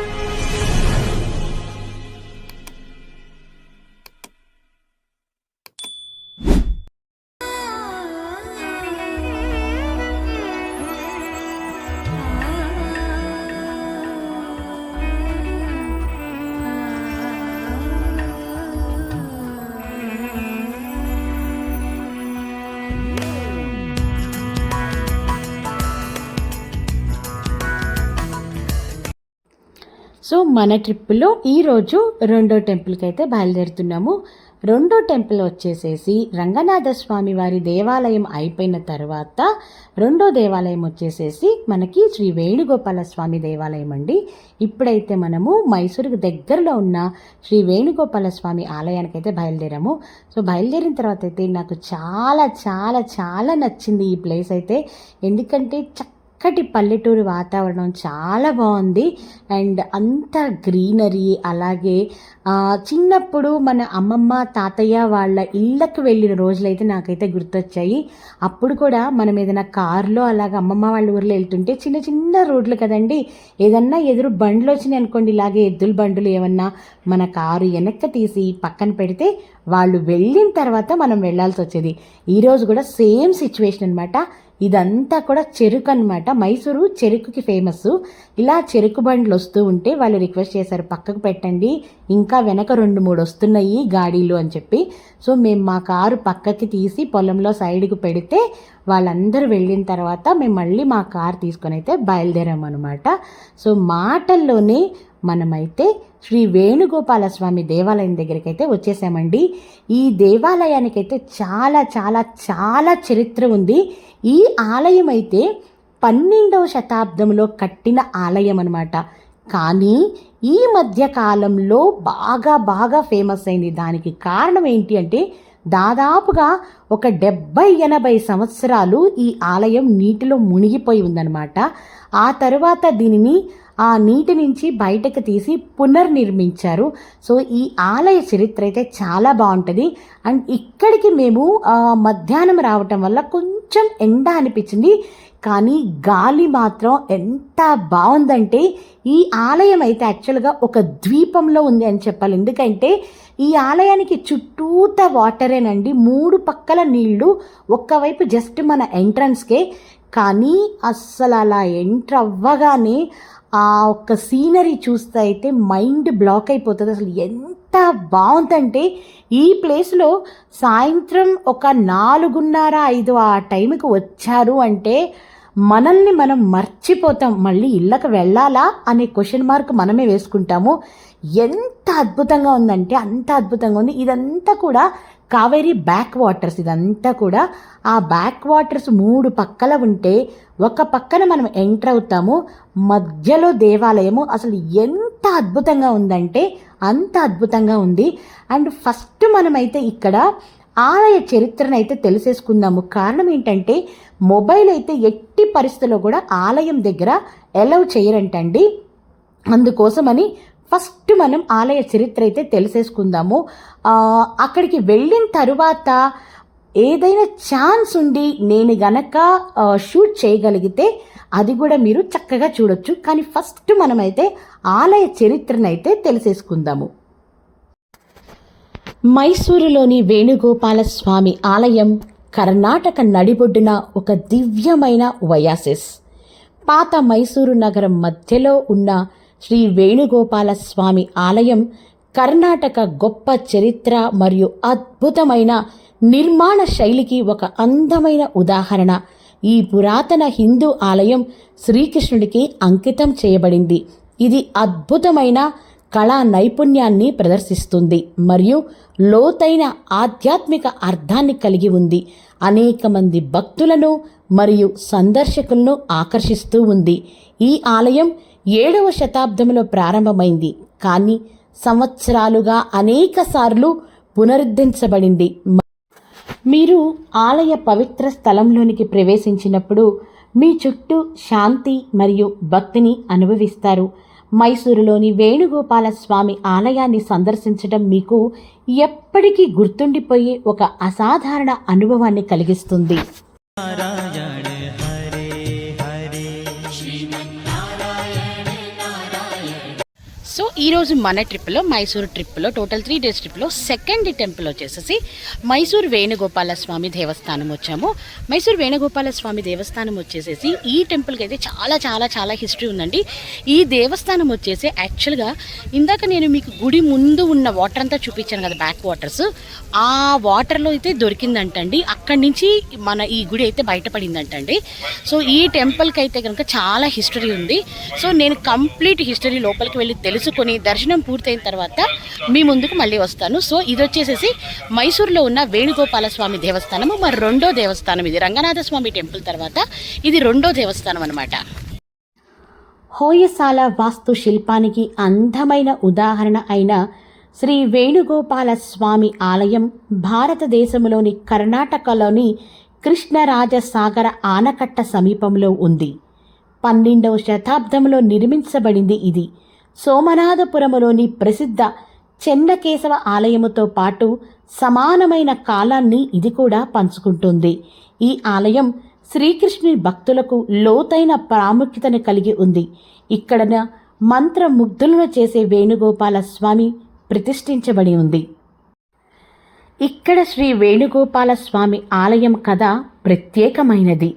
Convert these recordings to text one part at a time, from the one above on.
you so మన ట్రిప్లో ఈరోజు రెండో టెంపుల్కి అయితే బయలుదేరుతున్నాము. రెండో టెంపుల్ వచ్చేసేసి రంగనాథ స్వామి వారి దేవాలయం అయిపోయిన తర్వాత రెండో దేవాలయం వచ్చేసేసి మనకి శ్రీ వేణుగోపాల స్వామి దేవాలయం అండి. ఇప్పుడైతే మనము మైసూరుకు దగ్గరలో ఉన్న శ్రీ వేణుగోపాల స్వామి ఆలయానికి అయితే బయలుదేరాము. సో బయలుదేరిన తర్వాత అయితే నాకు చాలా చాలా చాలా నచ్చింది ఈ ప్లేస్ అయితే. ఎందుకంటే చక్క చక్కటి పల్లెటూరు వాతావరణం చాలా బాగుంది. అండ్ అంత గ్రీనరీ అలాగే చిన్నప్పుడు మన అమ్మమ్మ తాతయ్య వాళ్ళ ఇళ్ళకి వెళ్ళిన రోజులైతే నాకైతే గుర్తొచ్చాయి. అప్పుడు కూడా మనం ఏదైనా కారులో అలాగ అమ్మమ్మ వాళ్ళ ఊర్లో వెళ్తుంటే చిన్న చిన్న రోడ్లు కదండి. ఏదన్నా ఎదురు బండ్లు వచ్చినాయి అనుకోండి ఇలాగే ఎద్దుల బండ్లు ఏమన్నా మన కారు వెనక్కి తీసి పక్కన పెడితే వాళ్ళు వెళ్ళిన తర్వాత మనం వెళ్ళాల్సి వచ్చేది. ఈరోజు కూడా సేమ్ సిచ్యువేషన్ అనమాట ఇదంతా కూడా చెరుకు అనమాట మైసూరు చెరుకుకి ఫేమస్ ఇలా చెరుకు బండ్లు వస్తూ ఉంటే వాళ్ళు రిక్వెస్ట్ చేశారు పక్కకు పెట్టండి ఇంకా వెనక రెండు మూడు వస్తున్నాయి గాడీలు అని చెప్పి. సో మేము మా కారు పక్కకి తీసి పొలంలో సైడ్కి పెడితే వాళ్ళందరూ వెళ్ళిన తర్వాత మేము మళ్ళీ మా కారు తీసుకొని అయితే బయలుదేరామన్నమాట. సో మాటల్లోనే మనమైతే శ్రీ వేణుగోపాల స్వామి దేవాలయం దగ్గరికి అయితే వచ్చేసామండి. ఈ దేవాలయానికైతే చాలా చాలా చాలా చరిత్ర ఉంది. ఈ ఆలయం అయితే పన్నెండవ శతాబ్దంలో కట్టిన ఆలయం అనమాట కానీ ఈ మధ్య కాలంలో బాగా బాగా ఫేమస్ అయింది. దానికి కారణం ఏంటి అంటే దాదాపుగా ఒక డెబ్బై ఎనభై సంవత్సరాలు ఈ ఆలయం నీటిలో మునిగిపోయి ఉందన్నమాట. ఆ తరువాత దీనిని ఆ నీటి నుంచి బయటకు తీసి పునర్నిర్మించారు. సో ఈ ఆలయ చరిత్ర అయితే చాలా బాగుంటుంది. అండ్ ఇక్కడికి మేము మధ్యాహ్నం రావటం వల్ల కొంచెం ఎండ అనిపించింది. కానీ గాలి మాత్రం ఎంత బాగుందంటే ఈ ఆలయం అయితే యాక్చువల్గా ఒక ద్వీపంలో ఉంది అని చెప్పాలి. ఎందుకంటే ఈ ఆలయానికి చుట్టూత వాటరేనండి మూడు పక్కల నీళ్ళు ఒక్కవైపు జస్ట్ మన ఎంట్రన్స్కే కానీ అస్సలు అలా ఎంటర్ అవ్వగానే ఆ ఒక్క సీనరీ చూస్తే అయితే మైండ్ బ్లాక్ అయిపోతుంది. అసలు ఎంత ఎంత బాగుందంటే ఈ ప్లేస్లో సాయంత్రం ఒక నాలుగున్నర ఐదు ఆ టైంకి వచ్చారు అంటే మనల్ని మనం మర్చిపోతాం. మళ్ళీ ఇళ్ళకి వెళ్ళాలా అనే క్వశ్చన్ మార్క్ మనమే వేసుకుంటాము. ఎంత అద్భుతంగా ఉందంటే అంత అద్భుతంగా ఉంది. ఇదంతా కూడా కావేరీ బ్యాక్ వాటర్స్ ఇదంతా కూడా ఆ బ్యాక్ వాటర్స్ మూడు పక్కల ఉంటే ఒక పక్కన మనం ఎంటర్ అవుతాము మధ్యలో దేవాలయము అసలు ఎంత అద్భుతంగా ఉందంటే అంత అద్భుతంగా ఉంది. అండ్ ఫస్ట్ మనమైతే ఇక్కడ ఆలయ చరిత్రను అయితే తెలిసేసుకుందాము. కారణం ఏంటంటే మొబైల్ అయితే ఎట్టి పరిస్థితుల్లో కూడా ఆలయం దగ్గర ఎలవ్ చేయరంటండి. అందుకోసమని ఫస్ట్ మనం ఆలయ చరిత్ర అయితే తెలిసేసుకుందాము. అక్కడికి వెళ్ళిన తరువాత ఏదైనా ఛాన్స్ ఉండి నేను గనక షూట్ చేయగలిగితే అది కూడా మీరు చక్కగా చూడొచ్చు. కానీ ఫస్ట్ మనమైతే ఆలయ చరిత్రను అయితే తెలిసేసుకుందాము. మైసూరులోని వేణుగోపాల స్వామి ఆలయం కర్ణాటక నడిబొడ్డున ఒక దివ్యమైన వయాసిస్ పాత మైసూరు నగరం మధ్యలో ఉన్న శ్రీ వేణుగోపాల స్వామి ఆలయం కర్ణాటక గొప్ప చరిత్ర మరియు అద్భుతమైన నిర్మాణ శైలికి ఒక అందమైన ఉదాహరణ. ఈ పురాతన హిందూ ఆలయం శ్రీకృష్ణుడికి అంకితం చేయబడింది. ఇది అద్భుతమైన కళా నైపుణ్యాన్ని ప్రదర్శిస్తుంది మరియు లోతైన ఆధ్యాత్మిక అర్థాన్ని కలిగి ఉంది. అనేక మంది భక్తులను మరియు సందర్శకులను ఆకర్షిస్తూ ఉంది. ఈ ఆలయం ఏడవ శతాబ్దంలో ప్రారంభమైంది. కానీ సంవత్సరాలుగా అనేక సార్లు పునరుద్ధరించబడింది. మీరు ఆలయ పవిత్ర స్థలంలోనికి ప్రవేశించినప్పుడు మీ చుట్టూ శాంతి మరియు భక్తిని అనుభవిస్తారు. మైసూరులోని వేణుగోపాల స్వామి ఆలయాన్ని సందర్శించడం మీకు ఎప్పటికీ గుర్తుండిపోయే ఒక అసాధారణ అనుభవాన్ని కలిగిస్తుంది. ఈరోజు మన ట్రిప్లో మైసూర్ ట్రిప్లో టోటల్ త్రీ డేస్ ట్రిప్లో సెకండ్ టెంపుల్ వచ్చేసేసి మైసూర్ వేణుగోపాల స్వామి దేవస్థానం వచ్చాము. మైసూర్ వేణుగోపాల స్వామి దేవస్థానం వచ్చేసేసి ఈ టెంపుల్కి అయితే చాలా చాలా చాలా హిస్టరీ ఉందండి. ఈ దేవస్థానం వచ్చేసి యాక్చువల్గా ఇందాక నేను మీకు గుడి ముందు ఉన్న వాటర్ అంతా చూపించాను కదా బ్యాక్ వాటర్స్. ఆ వాటర్లో అయితే దొరికిందంటండి. అక్కడి నుంచి మన ఈ గుడి అయితే బయటపడిందంటండి. సో ఈ టెంపుల్కి అయితే కనుక చాలా హిస్టరీ ఉంది. సో నేను కంప్లీట్ హిస్టరీ లోపలికి వెళ్ళి తెలుసుకొని దర్శనం పూర్తయిన తర్వాత మీ ముందుకు మళ్ళీ వస్తాను. సో ఇది వచ్చేసేసి మైసూర్లో ఉన్న వేణుగోపాల స్వామి దేవస్థానము మరి రెండో దేవస్థానం ఇది. రంగనాథ స్వామి టెంపుల్ తర్వాత ఇది రెండో దేవస్థానం అనమాట హోయసాల వాస్తు శిల్పానికి అందమైన ఉదాహరణ అయిన శ్రీ వేణుగోపాల స్వామి ఆలయం భారతదేశంలోని కర్ణాటకలోని కృష్ణరాజసాగర ఆనకట్ట సమీపంలో ఉంది. పన్నెండవ శతాబ్దంలో నిర్మించబడింది ఇది. సోమనాథపురములోని ప్రసిద్ధ చెన్నకేశవ ఆలయముతో పాటు సమానమైన కాలాన్ని ఇది కూడా పంచుకుంటుంది. ఈ ఆలయం శ్రీకృష్ణుని భక్తులకు లోతైన ప్రాముఖ్యతను కలిగి ఉంది. ఇక్కడ మంత్రముగ్ధులను చేసే వేణుగోపాల స్వామి ప్రతిష్ఠించబడి ఉంది. ఇక్కడ శ్రీ వేణుగోపాల స్వామి ఆలయం కథ ప్రత్యేకమైనది.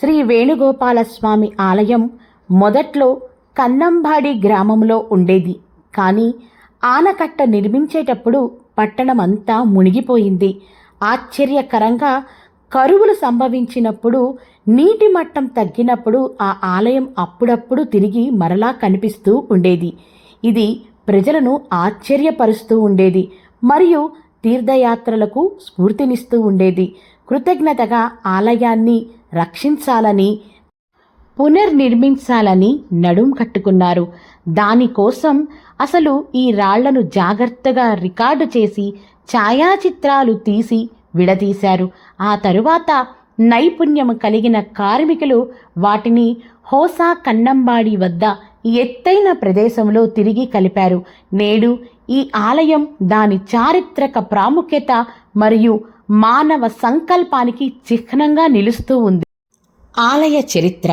శ్రీ వేణుగోపాల స్వామి ఆలయం మొదట్లో కన్నంబాడి గ్రామంలో ఉండేది. కానీ ఆనకట్ట నిర్మించేటప్పుడు పట్టణమంతా మునిగిపోయింది. ఆశ్చర్యకరంగా కరువులు సంభవించినప్పుడు నీటి మట్టం తగ్గినప్పుడు ఆ ఆలయం అప్పుడప్పుడు తిరిగి మరలా కనిపిస్తూ ఉండేది. ఇది ప్రజలను ఆశ్చర్యపరుస్తూ ఉండేది మరియు తీర్థయాత్రలకు స్ఫూర్తినిస్తూ ఉండేది. కృతజ్ఞతగా ఆలయాన్ని రక్షించాలని పునర్నిర్మించాలని నడుం కట్టుకున్నారు. దానికోసం అసలు ఈ రాళ్ళను జాగ్రత్తగా రికార్డు చేసి ఛాయాచిత్రాలు తీసి విడదీశారు. ఆ తరువాత నైపుణ్యం కలిగిన కార్మికులు వాటిని హోసా కన్నంబాడి వద్ద ఎత్తైన ప్రదేశంలో తిరిగి కలిపారు. నేడు ఈ ఆలయం దాని చారిత్రక ప్రాముఖ్యత మరియు మానవ సంకల్పానికి చిహ్నంగా నిలుస్తూ ఉంది. ఆలయ చరిత్ర.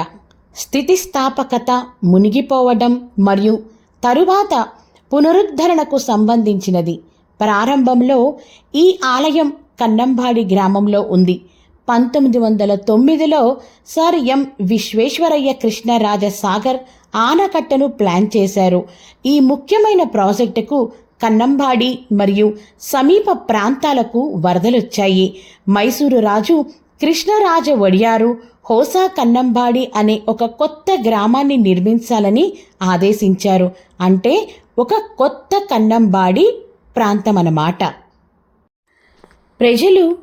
స్థితిస్థాపకత మునిగిపోవడం మరియు తరువాత పునరుద్ధరణకు సంబంధించినది. ప్రారంభంలో ఈ ఆలయం కన్నంబాడి గ్రామంలో ఉంది. పంతొమ్మిది వందల తొమ్మిదిలో సర్ ఎం విశ్వేశ్వరయ్య కృష్ణరాజ సాగర్ ఆనకట్టను ప్లాన్ చేశారు. ఈ ముఖ్యమైన ప్రాజెక్టుకు కన్నంబాడి మరియు సమీప ప్రాంతాలకు వరదలొచ్చాయి. మైసూరు రాజు కృష్ణరాజ వడియారు హోసా కన్నంబాడి అనే ఒక కొత్త గ్రామాన్ని నిర్మించాలని ఆదేశించారు. అంటే ఒక కొత్త కన్నంబాడి ప్రాంతం అన్నమాట ప్రజలు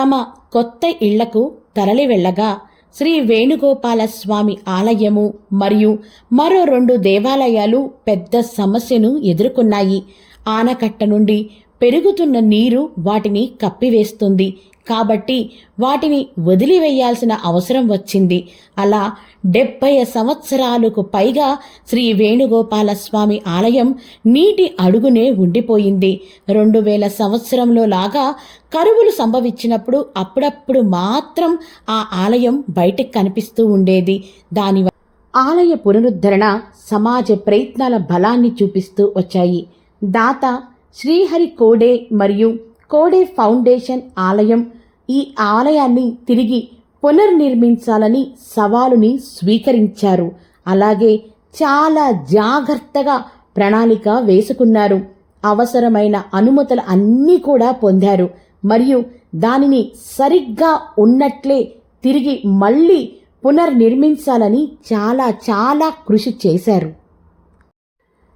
తమ కొత్త ఇళ్ళకు తరలి వెళ్ళగా శ్రీ వేణుగోపాల స్వామి ఆలయము మరియు మరో రెండు దేవాలయాలు పెద్ద సమస్యను ఎదుర్కొన్నాయి. ఆనకట్ట నుండి పెరుగుతున్న నీరు వాటిని కప్పివేస్తుంది. కాబట్టి వాటిని వదిలివేయాల్సిన అవసరం వచ్చింది. అలా డెబ్బై సంవత్సరాలకు పైగా శ్రీ వేణుగోపాల స్వామి ఆలయం నీటి అడుగునే ఉండిపోయింది. రెండు వేల సంవత్సరంలో లాగా కరువులు సంభవించినప్పుడు అప్పుడప్పుడు మాత్రం ఆ ఆలయం బయటకు కనిపిస్తూ ఉండేది. దాని ఆలయ పునరుద్ధరణ సమాజ ప్రయత్నాల బలాన్ని చూపిస్తూ వచ్చాయి. దాత శ్రీహరి కోడే మరియు కోడే ఫౌండేషన్ ఆలయం ఈ ఆలయాన్ని తిరిగి పునర్నిర్మించాలని సవాలుని స్వీకరించారు. అలాగే చాలా జాగ్రత్తగా ప్రణాళిక వేసుకున్నారు. అవసరమైన అనుమతులు అన్నీ కూడా పొందారు. మరియు దానిని సరిగ్గా ఉన్నట్లే తిరిగి మళ్ళీ పునర్నిర్మించాలని చాలా చాలా కృషి చేశారు.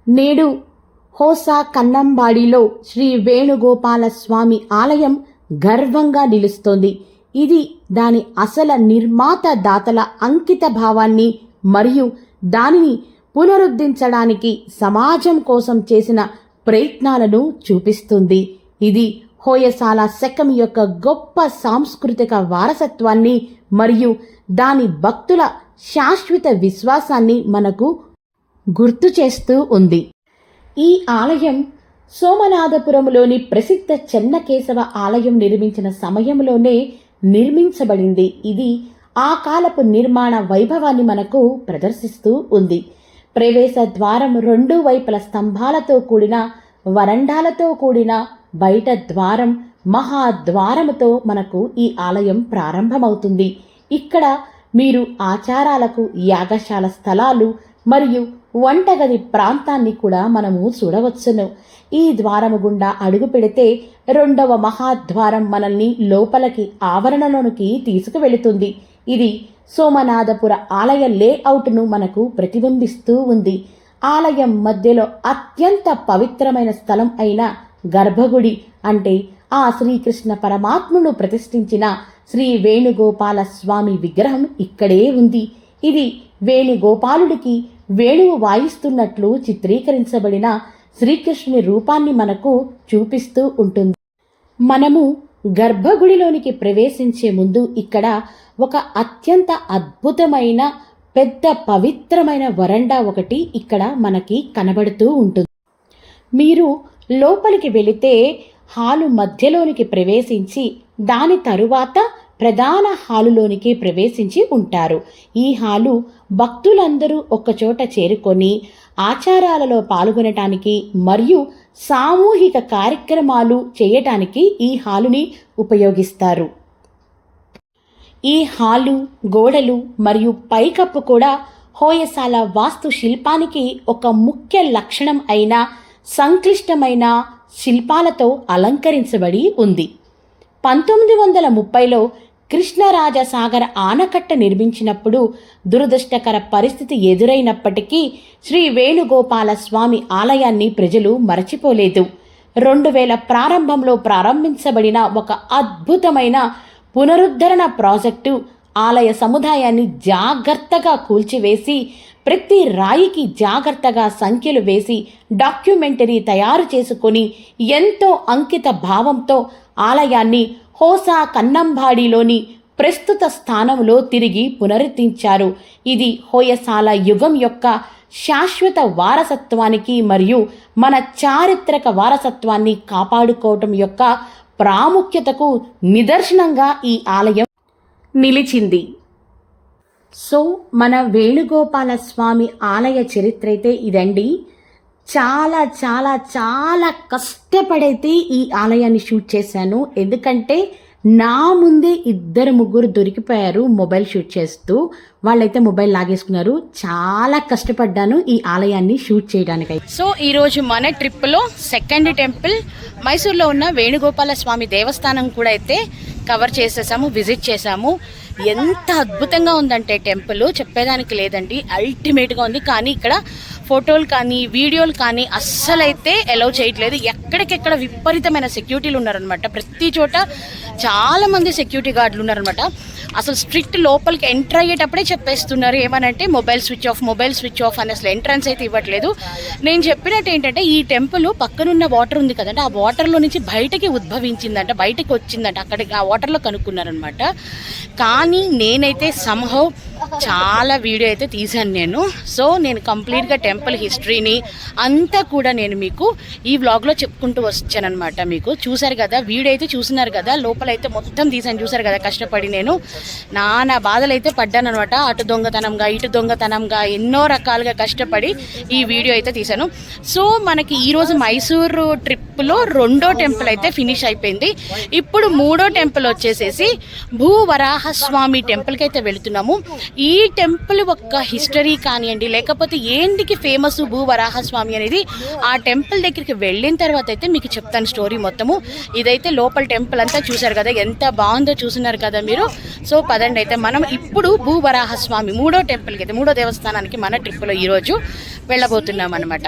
నేడు హోసా కన్నంబాడిలో శ్రీ వేణుగోపాల స్వామి ఆలయం గర్వంగా నిలుస్తోంది. ఇది దాని అసల నిర్మాత దాతల అంకిత భావాన్ని మరియు దానిని పునరుద్ధరించడానికి సమాజం కోసం చేసిన ప్రయత్నాలను చూపిస్తుంది. ఇది హోయసాల శకం యొక్క గొప్ప సాంస్కృతిక వారసత్వాన్ని మరియు దాని భక్తుల శాశ్వత విశ్వాసాన్ని మనకు గుర్తు చేస్తూ ఉంది. ఈ ఆలయం సోమనాథపురంలోని ప్రసిద్ధ చెన్నకేశవ ఆలయం నిర్మించిన సమయంలోనే నిర్మించబడింది. ఇది ఆ కాలపు నిర్మాణ వైభవాన్ని మనకు ప్రదర్శిస్తూ ఉంది. ప్రవేశ ద్వారం రెండు వైపుల స్తంభాలతో కూడిన వరండాలతో కూడిన బయట ద్వారం మహాద్వారముతో మనకు ఈ ఆలయం ప్రారంభమవుతుంది. ఇక్కడ మీరు ఆచారాలకు యాగశాల స్థలాలు మరియు వంటగది ప్రాంతాన్ని కూడా మనము చూడవచ్చును. ఈ ద్వారము గుండా అడుగు పెడితే రెండవ మహాద్వారం మనల్ని లోపలికి ఆవరణలోనికి తీసుకువెళుతుంది. ఇది సోమనాథపుర ఆలయ లేఅవుట్ను మనకు ప్రతిబింబిస్తూ ఉంది. ఆలయం మధ్యలో అత్యంత పవిత్రమైన స్థలం అయిన గర్భగుడి అంటే ఆ శ్రీకృష్ణ పరమాత్మును ప్రతిష్ఠించిన శ్రీ వేణుగోపాల స్వామి విగ్రహం ఇక్కడే ఉంది. ఇది వేణుగోపాలుడికి వేణువు వాయిస్తున్నట్లు చిత్రీకరించబడిన శ్రీకృష్ణుని రూపాన్ని మనకు చూపిస్తూ ఉంటుంది. మనము గర్భగుడిలోనికి ప్రవేశించే ముందు ఇక్కడ ఒక అత్యంత అద్భుతమైన పెద్ద పవిత్రమైన వరండా ఒకటి ఇక్కడ మనకి కనబడుతూ ఉంటుంది. మీరు లోపలికి వెళితే హాలు మధ్యలోనికి ప్రవేశించి దాని తరువాత ప్రధాన హాలులోనికి ప్రవేశించి ఉంటారు. ఈ హాలు భక్తులందరూ ఒకచోట చేరుకొని ఆచారాలలో పాల్గొనటానికి మరియు సామూహిక కార్యక్రమాలు చేయటానికి ఈ హాలుని ఉపయోగిస్తారు. ఈ హాలు గోడలు మరియు పైకప్పు కూడా హోయసాల వాస్తు శిల్పానికి ఒక ముఖ్య లక్షణం అయిన సంక్లిష్టమైన శిల్పాలతో అలంకరించబడి ఉంది. పంతొమ్మిది వందల ముప్పైలో కృష్ణరాజసాగర్ ఆనకట్ట నిర్మించినప్పుడు దురదృష్టకర పరిస్థితి ఎదురైనప్పటికీ శ్రీ వేణుగోపాల స్వామి ఆలయాన్ని ప్రజలు మరచిపోలేదు. రెండు వేల ప్రారంభంలో ప్రారంభించబడిన ఒక అద్భుతమైన పునరుద్ధరణ ప్రాజెక్టు ఆలయ సముదాయాన్ని జాగ్రత్తగా కూల్చివేసి ప్రతి రాయికి జాగ్రత్తగా సంఖ్యలు వేసి డాక్యుమెంటరీ తయారు చేసుకొని ఎంతో అంకిత భావంతో ఆలయాన్ని హోసా కన్నంబాడిలోని ప్రస్తుత స్థానంలో తిరిగి పునరుద్ధరించారు. ఇది హోయసాల యుగం యొక్క శాశ్వత వారసత్వానికి మరియు మన చారిత్రక వారసత్వాన్ని కాపాడుకోవటం యొక్క ప్రాముఖ్యతకు నిదర్శనంగా ఈ ఆలయం నిలిచింది. సో మన వేణుగోపాల స్వామి ఆలయ చరిత్ర అయితే ఇదండి. చాలా చాలా చాలా కష్టపడైతే ఈ ఆలయాన్ని షూట్ చేశాను. ఎందుకంటే నా ముందే ఇద్దరు ముగ్గురు దొరికిపోయారు మొబైల్ షూట్ చేస్తూ. వాళ్ళైతే మొబైల్ లాగేసుకున్నారు. చాలా కష్టపడ్డాను ఈ ఆలయాన్ని షూట్ చేయడానికి. సో ఈరోజు మన ట్రిప్లో సెకండ్ టెంపుల్ మైసూర్లో ఉన్న వేణుగోపాల స్వామి దేవస్థానం కూడా అయితే కవర్ చేసేసాము విజిట్ చేసాము. ఎంత అద్భుతంగా ఉందంటే టెంపుల్. చెప్పేదానికి లేదండి. అల్టిమేట్గా ఉంది. కానీ ఇక్కడ ఫోటోలు కానీ వీడియోలు కానీ అస్సలైతే అలౌ చేయట్లేదు. ఎక్కడికెక్కడ విపరీతమైన సెక్యూరిటీలు ఉన్నారనమాట ప్రతి చోట చాలా మంది సెక్యూరిటీ గార్డులు ఉన్నారనమాట అసలు స్ట్రిక్ట్ లోపలికి ఎంటర్ అయ్యేటప్పుడే చెప్పేస్తున్నారు. ఏమనంటే mobile switch off mobile switch off అని అసలు ఎంట్రన్స్ అయితే ఇవ్వట్లేదు. నేను చెప్పినట్టు ఏంటంటే ఈ టెంపుల్ పక్కనున్న వాటర్ ఉంది కదంటే ఆ వాటర్లో నుంచి బయటకి ఉద్భవించిందంట బయటకి వచ్చిందంట. అక్కడికి ఆ వాటర్లో కనుక్కున్నారనమాట కానీ నేనైతే సంహవ్ చాలా వీడియో అయితే తీశాను నేను. సో నేను కంప్లీట్గా టెంపుల్ హిస్టరీని అంతా కూడా నేను మీకు ఈ వ్లాగ్లో చెప్పుకుంటూ వచ్చానమాట మీకు. చూసారు కదా వీడియో అయితే చూసినారు కదా లోపలైతే మొత్తం తీసాను చూసారు కదా కష్టపడి నేను. నానా బాధలు అయితే పడ్డాను అనమాట అటు దొంగతనంగా ఇటు దొంగతనంగా ఎన్నో రకాలుగా కష్టపడి ఈ వీడియో అయితే తీశాను. సో మనకి ఈరోజు మైసూరు ట్రిప్లో రెండో టెంపుల్ అయితే ఫినిష్ అయిపోయింది. ఇప్పుడు మూడో టెంపుల్ వచ్చేసేసి భూవరాహ స్వామి టెంపుల్కి అయితే వెళుతున్నాము. ఈ ఈ టెంపుల్ యొక్క హిస్టరీ కానివ్వండి లేకపోతే ఏంటికి ఫేమస్ భూవరాహ స్వామి అనేది ఆ టెంపుల్ దగ్గరికి వెళ్ళిన తర్వాత అయితే మీకు చెప్తాను స్టోరీ మొత్తము. ఇదైతే లోపల టెంపుల్ అంతా చూసారు కదా ఎంత బాగుందో చూసినారు కదా మీరు. సో పదండి అయితే మనం ఇప్పుడు భూవరాహ స్వామి మూడో టెంపుల్కి అయితే మూడో దేవస్థానానికి మన ట్రిప్పులో ఈరోజు వెళ్ళబోతున్నాం అనమాట